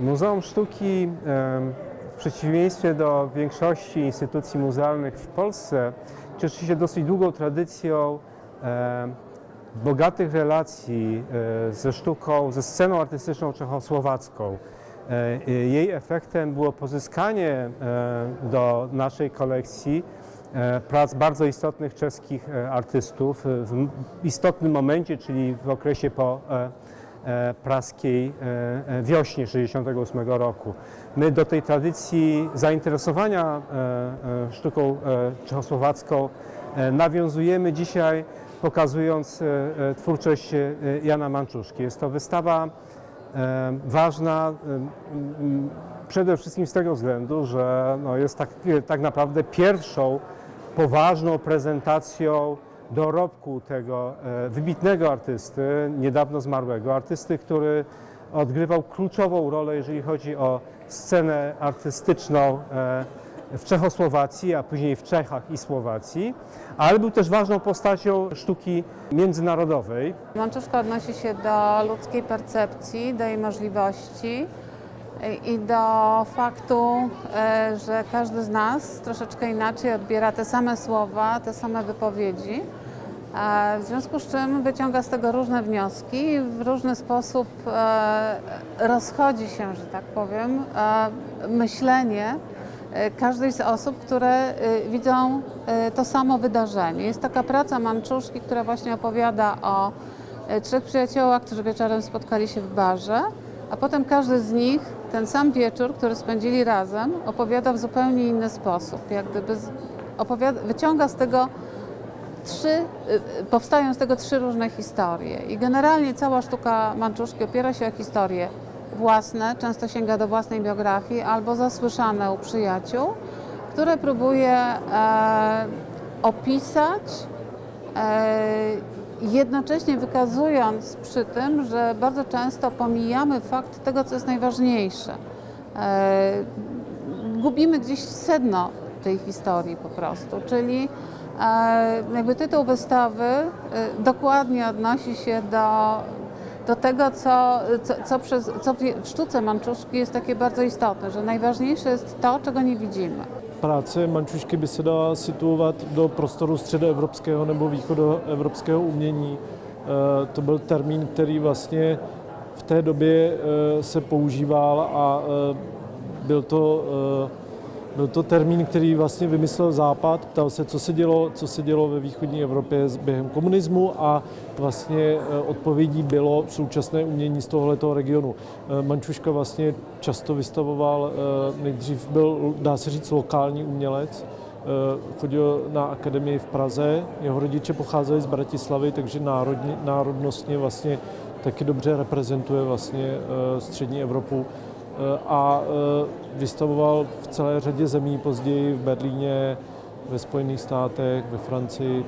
Muzeum Sztuki w przeciwieństwie do większości instytucji muzealnych w Polsce cieszy się dosyć długą tradycją bogatych relacji e, ze sztuką, ze sceną artystyczną czechosłowacką. E, Jej efektem było pozyskanie do naszej kolekcji e, prac bardzo istotnych czeskich artystów w istotnym momencie, czyli w okresie po praskiej e, e, wiośnie 1968 roku. My do tej tradycji zainteresowania e, e, sztuką e, czechosłowacką e, nawiązujemy dzisiaj, pokazując e, e, twórczość e, Jana Manczuszki. Jest to wystawa e, ważna e, przede wszystkim z tego względu, że no, jest tak, tak naprawdę pierwszą poważną prezentacją dorobku tego e, wybitnego artysty, niedawno zmarłego, artysty, który odgrywał kluczową rolę, jeżeli chodzi o scenę artystyczną e, w Czechosłowacji, a później w Czechach i Słowacji, ale był też ważną postacią sztuki międzynarodowej. Manczuszka odnosi się do ludzkiej percepcji, do jej możliwości i do faktu, e, że każdy z nas troszeczkę inaczej odbiera te same słowa, te same wypowiedzi. E, W związku z czym wyciąga z tego różne wnioski i w różny sposób e, rozchodzi się, że tak powiem, myślenie każdej z osób, które widzą to samo wydarzenie. Jest taka praca Manczuszki, która właśnie opowiada o trzech przyjaciołach, którzy wieczorem spotkali się w barze, a potem każdy z nich ten sam wieczór, który spędzili razem, opowiada w zupełnie inny sposób. Jak gdyby opowiada, wyciąga z tego trzy, y, y, powstają z tego trzy różne historie. I generalnie cała sztuka Manczuszki opiera się o historie własne, często sięga do własnej biografii albo zasłyszane u przyjaciół, które próbuje e, opisać, e, jednocześnie wykazując przy tym, że bardzo często pomijamy fakt tego, co jest najważniejsze. E, gubimy gdzieś sedno tej historii po prostu, czyli e, jakby tytuł wystawy e, dokładnie odnosi się do, do tego, co, co, co, przez, co w sztuce Manczuszki jest takie bardzo istotne, że najważniejsze jest to, czego nie widzimy. Práce Mančušky by se dala situovat do prostoru středoevropského nebo východoevropského umění. Eh, To byl termín, který vlastně v té době eh, se používal a eh, byl to, byl to termín, který vlastně vymyslel Západ. Ptal se, co se dělo, co se dělo ve východní Evropě během komunismu a vlastně eh, odpovědí bylo současné umění z tohoto regionu. Eh, Mančuška vlastně často vystavoval, eh, nejdřív byl, dá se říct, lokální umělec, chodil na akademii v Praze, jeho rodiče pocházeli z Bratislavy, takže národně, národnostně vlastně taky dobře reprezentuje vlastně střední Evropu a eh, vystavoval v celé řadě zemí, později v Berlíně, ve Spojených státech, ve Francii.